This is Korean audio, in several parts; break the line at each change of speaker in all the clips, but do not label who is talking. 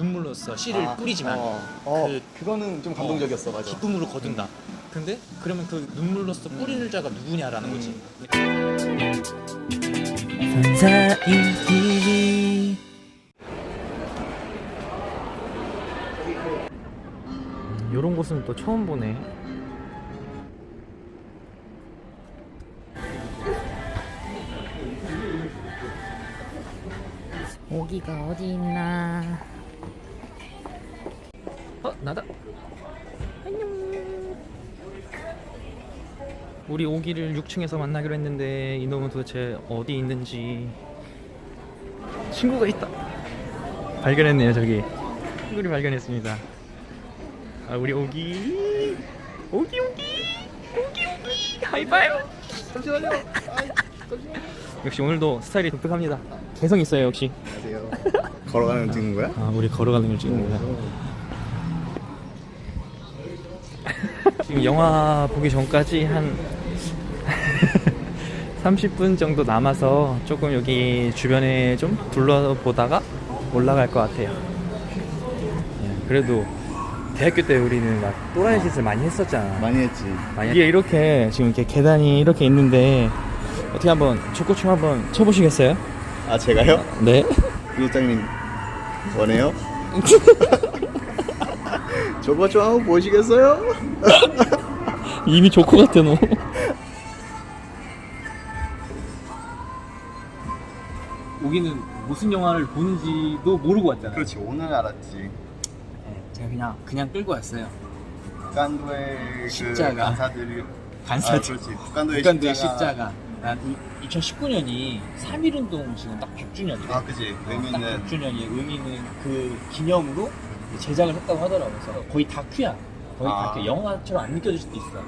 눈물로써 씨를
아,
뿌리지만
어, 어,
그-
그거는 좀 감동적이었어 맞아.
기쁨으로 거둔다. 근데 그러면 그 눈물로써 뿌리는 자가 누구냐라는 거지.
선사인 TV 요런 곳은 또 처음 보네
모기가 어디 있나?
우리 오기를 6층에서 만나기로 했는데 이놈은 도대체 어디 있는지. 친구가 있다. 발견했네요 저기. 친구를 발견했습니다. 아 우리 오기. 오기 오기! 오기 오기! 하이파이브!
잠시만요.
역시 오늘도 스타일이 독특합니다. 개성 있어요 역시.
안녕하세요. 걸어가는 거 찍는 거야?
아 우리 걸어가는 걸 찍는 거야. 지금 영화 보기 전까지 한 30분 정도 남아서 조금 여기 주변에 좀 둘러보다가 올라갈 것 같아요 예, 그래도 대학교 때 우리는 막 또라이 짓을 많이 했었잖아
많이 했지.
많이 이게 이렇게 지금 이렇게 계단이 이렇게 있는데 어떻게 한번 족구춤 한번 쳐보시겠어요?
아 제가요?
네
구독장님 원해요? 저거 좀 한번 보시겠어요?
이미 조커 같아 너
우기는 무슨 영화를 보는지도 모르고 왔잖아.
그렇지 오늘 알았지.
네, 제가 그냥 그냥 끌고 왔어요.
북한도의 그
십자가.
간사들. 아, 그렇지. 북한도의
북한도의
십자가.
난 2019년이 3.1운동 지금 딱 100주년이래.
아 그지.
딱
의미는
100주년이 의미는 그 기념으로 제작을 했다고 하더라고. 그래서 거의 다큐야. 거의
아.
다큐. 영화처럼 안 느껴질 수도 있어.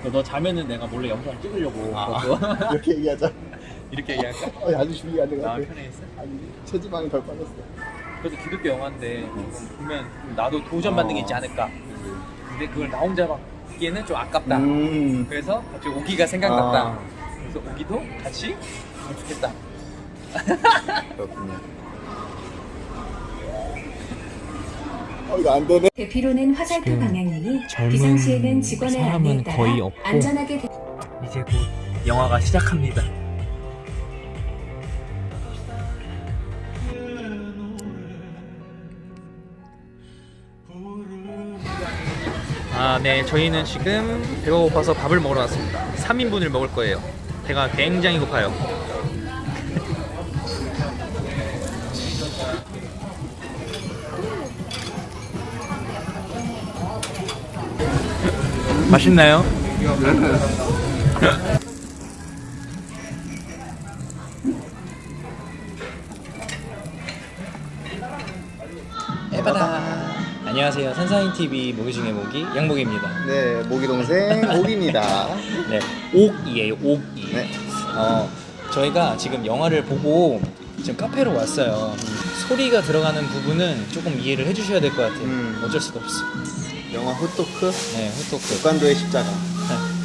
그래서 너 자면은 내가 몰래 영상을 찍으려고.
아.
그거.
이렇게 얘기하자.
이렇게 얘기할까?
어, 아주 준비 안된 것
아,
같아.
편해했어?
아니 체지방이 덜 빠졌어.
그래도 기독교 영화인데 보면 나도 도전 받는 게 있지 않을까. 근데 그걸 나 혼자 받기에는 좀 아깝다.
음.
그래서 갑자기 오기가 생각났다.
아.
그래서 오기도 같이 하면 좋겠다.
그렇군요. 어 이거 안 되네.
대피로는 화살표
지금
방향이니
젊은
비상시에는
사람은 거의 없고
안전하게 대...
이제 곧 영화가 시작합니다.
아, 네. 저희는 지금 배가 고파서 밥을 먹으러 왔습니다. 3인분을 먹을 거예요. 배가 굉장히 고파요. 맛있나요?
안녕하세요. 선사인 TV 모기 중에 모기 양목입니다.
네 모기 동생 옥입니다.
네, 옥이에요. 옥이.
네.
어, 저희가 지금 영화를 보고 지금 카페로 왔어요. 소리가 들어가는 부분은 조금 이해를 해주셔야 될 것 같아요.
음.
어쩔 수가 없어.
영화 후토크
네, 호떡.
북한도의 십자가.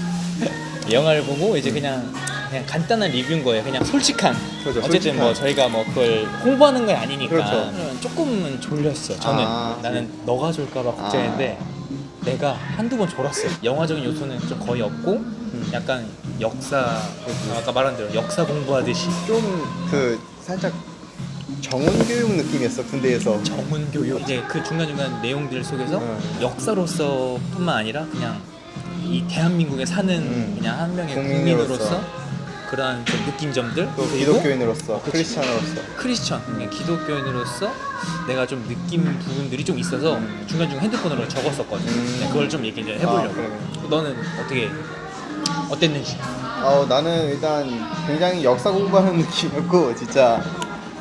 영화를 보고 이제 그냥 그냥 간단한 리뷰인 거예요. 그냥 솔직한.
그렇죠,
어쨌든
솔직한.
뭐 저희가 뭐 그걸 홍보하는 건 아니니까
그렇죠.
조금은 졸렸어. 저는
아.
나는 너가 졸까봐 걱정했는데 내가 한두 번 졸았어. 영화적인 요소는 좀 거의 없고
음.
약간 역사 아까 말한 대로 역사 공부하듯이
좀 그 살짝 정원 교육 느낌이었어 군대에서.
정문 교육 이제 그 중간 중간 내용들 속에서
음.
역사로서뿐만 아니라 그냥 이 대한민국에 사는
음.
그냥 한 명의
국민으로서.
국민으로서 그러한 좀 느낀점들
기독교인으로서
그치.
크리스찬으로서.
크리스천 그냥 기독교인으로서 내가 좀 느낀 부분들이 좀 있어서
음.
중간 중간 핸드폰으로 적었었거든.
음.
요 그걸 좀 얘기 좀 해보려고.
아, 그래.
너는 어떻게 어땠는지?
어, 나는 일단 굉장히 역사 공부하는 느낌이었고 진짜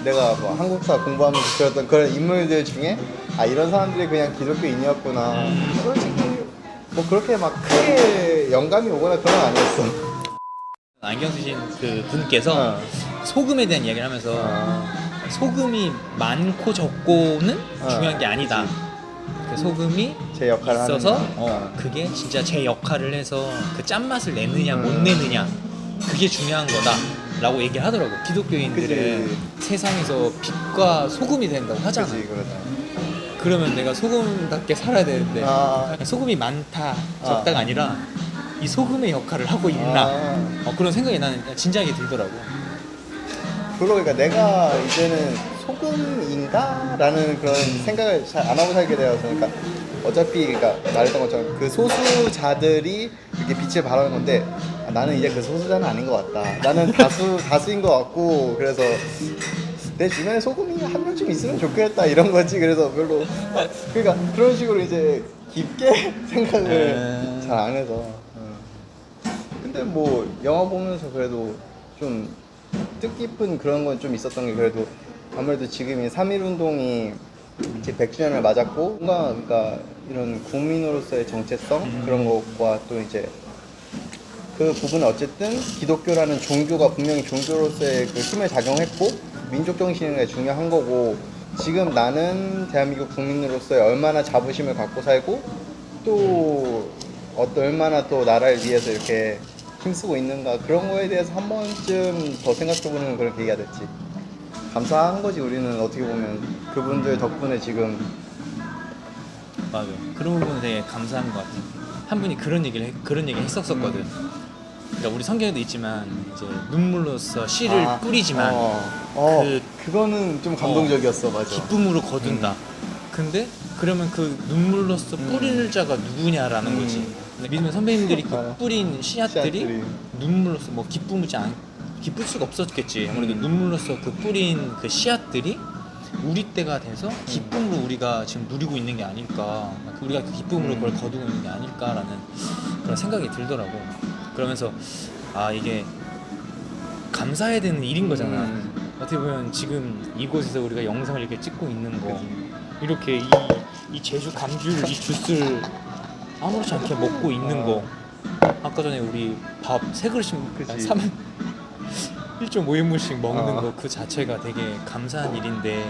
내가 뭐 한국사 공부하면서 들었던 그런 인물들 중에 아 이런 사람들이 그냥 기독교인이었구나
음.
솔직히 뭐 그렇게 막 크게 영감이 오거나 그런 건 아니었어
안경 쓰신 그 분께서
어.
소금에 대한 이야기를 하면서
아,
소금이 많고 적고는
어,
중요한 게 아니다. 그 소금이
제 역할을
있어서
하는
어, 그게 진짜 제 역할을 해서 그 짠맛을 내느냐 못
음.
내느냐 그게 중요한 거다라고 얘기를 하더라고 기독교인들은
그치.
세상에서 빛과 소금이 된다고 하잖아
그지 그러다
그러면 내가 소금답게 살아야 되는데
아.
소금이 많다
아.
적다가 아니라 이 소금의 역할을 하고 있나
아.
어, 그런 생각이 나는 진지하게 들더라고
그러니까 내가 이제는 소금인가? 라는 그런 생각을 잘 안 하고 살게 되어서 그러니까 어차피 그러니까 말했던 것처럼 그 소수자들이 이렇게 빛을 발하는 건데 아, 나는 이제 그 소수자는 아닌 것 같다. 나는 다수 다수인 것 같고 그래서 내 주변에 소금이 한 명쯤 있으면 좋겠다 이런 거지. 그래서 별로 아, 그러니까 그런 식으로 이제 깊게 생각을
음.
잘안 해서. 음. 근데 뭐 영화 보면서 그래도 좀 뜻깊은 그런 건 좀 있었던 게 그래도 아무래도 지금 이 3.1 운동이 이제 100주년을 맞았고 뭔가 그러니까 이런 국민으로서의 정체성 그런 것과 또 이제 그 부분은 어쨌든 기독교라는 종교가 분명히 종교로서의 그 힘을 작용했고 민족 정신이 중요한 거고 지금 나는 대한민국 국민으로서의 얼마나 자부심을 갖고 살고 또 어떤 얼마나 또 나라를 위해서 이렇게 힘쓰고 있는가 그런 거에 대해서 한 번쯤 더 생각해보는 그런 계기가 됐지. 감사한 거지 우리는 어떻게 보면 그분들 덕분에 지금
맞아 그런 부분은 되게 감사한 것 같아 한 분이 그런 얘기를 해- 그런 얘기 했었었거든 그러니까 우리 성경에도 있지만 이제 눈물로써 씨를
아,
뿌리지만
어, 어,
그-
그, 거는좀 감동적이었어 맞아.
기쁨으로 거둔다. 근데 그러면 그 눈물로써 뿌리는 자가 누구냐라는
음.
거지. 믿음의 선배님들이 그
아,
뿌린 씨앗들이,
씨앗들이.
눈물로써 뭐 기쁨이지 않 기쁠 수가 없었겠지. 아무래도
음.
눈물로써 그 뿌린 그 씨앗들이 우리 때가 돼서
음.
기쁨으로 우리가 지금 누리고 있는 게 아닐까. 우리가 그 기쁨으로
음.
그걸 거두고 있는 게 아닐까라는 그런 생각이 들더라고. 그러면서 아 이게 감사해야 되는 일인 거잖아.
음.
어떻게 보면 지금 이곳에서 우리가 영상을 이렇게 찍고 있는 거 이렇게 이, 이 제주 감귤 이 주스를 아무렇지 않게 먹고 있는 거 아까 전에 우리 밥 세 그릇씩
그치.
3 1.5인분씩 먹는
아.
거그 자체가 되게 감사한 일인데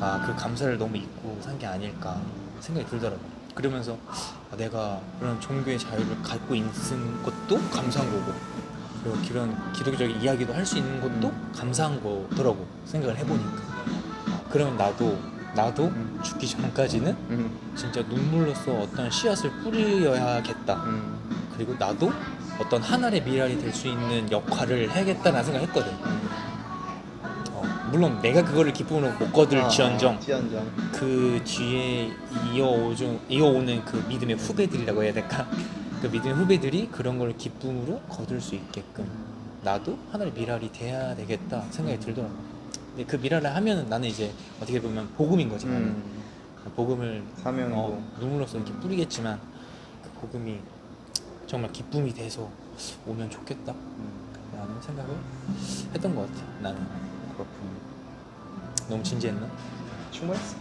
아 그 감사를 너무 잊고 산 게 아닐까 생각이 들더라고 그러면서 아, 내가 그런 종교의 자유를 갖고 있는 것도 감사한 거고 그리고 그런 기독교적인 이야기도 할 수 있는 것도 감사한 거더라고 생각을 해보니까 아, 그러면 나도 나도
음.
죽기 전까지는
음,
진짜 눈물로써 어떤 씨앗을 뿌려야겠다
음,
그리고 나도 어떤 하나의 미랄이 될 수 있는 역할을 해야겠다는 생각을 했거든 어, 물론 내가 그거를 기쁨으로 못 거둘
아,
지언정
지연정.
그 뒤에 이어오죠, 이어오는 그 믿음의 후배들이라고 해야 될까? 그 믿음의 후배들이 그런 걸 기쁨으로 거둘 수 있게끔 나도 하나의 미랄이 돼야 되겠다 생각이 들더라고. 근데 그 미랄을 하면은 나는 이제 어떻게 보면 복음인 거지. 나는.
음,
복음을
사명이고.
어, 눈물로써 이렇게 뿌리겠지만 그 복음이 정말 기쁨이 돼서 오면 좋겠다.
음,
라는 생각을 했던 것 같아. 나는
그렇군.
너무 진지했나?
충분했어.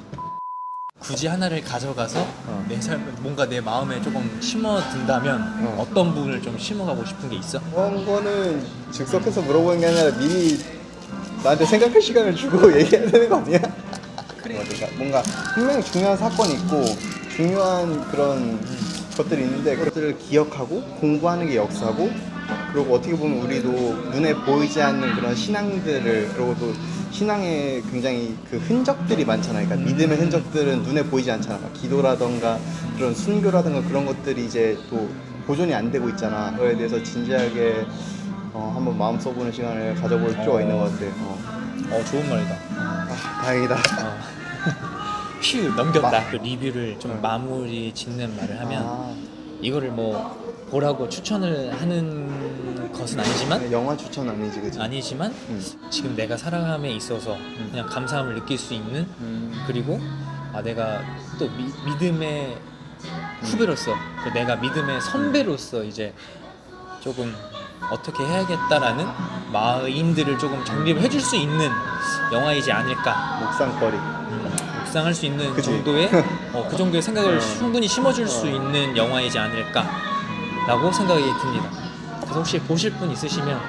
굳이 하나를 가져가서
어.
내 삶, 뭔가 내 마음에 조금 심어둔다면
어.
어. 떤 부분을 좀 심어가고 싶은 게 있어?
그런 거는 즉석해서 물어보는 게 아니라 미리 나한테 생각할 시간을 주고 얘기해야 되는 거 아니야? 그래. 그러니까 뭔가 분명히 중요한 사건이 있고 중요한 그런 것들이 있는데 그것들을 기억하고 공부하는 게 역사고 그리고 어떻게 보면 우리도 눈에 보이지 않는 그런 신앙들을 그리고 또 신앙에 굉장히 그 흔적들이 많잖아. 그러니까 믿음의 흔적들은 눈에 보이지 않잖아. 막 기도라던가 그런 순교라던가 그런 것들이 이제 또 보존이 안 되고 있잖아. 그거에 대해서 진지하게 어, 한번 마음 써보는 시간을 가져볼 필요가 있는 것 같아. 어.
어 좋은 말이다.
아, 다행이다.
어. 휴 넘겼다.
마-
그 리뷰를 좀
어.
마무리 짓는 말을 하면
아,
이거를 뭐 보라고 추천을 하는 것은 아니지만
영화 추천 아니지, 그지?
아니지만
음.
지금 내가 살아감에 있어서 그냥 감사함을 느낄 수 있는
음.
그리고 아 내가 또 미, 믿음의 후배로서 그 내가 믿음의 선배로서 이제 조금 어떻게 해야겠다라는 마인들을 조금 정립을 해줄 수 있는 영화이지 않을까
묵상거리.
음, 묵상할 수 있는
그치.
정도의 어, 그 정도의 생각을
어.
충분히 심어줄 수
어.
있는 영화이지 않을까라고 생각이 듭니다. 그래서 혹시 보실 분 있으시면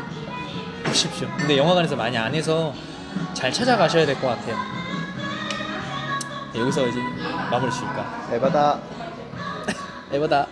보십시오. 근데 영화관에서 많이 안 해서 잘 찾아가셔야 될 것 같아요. 네, 여기서 이제 마무리 지을까?
에바다.
에버다.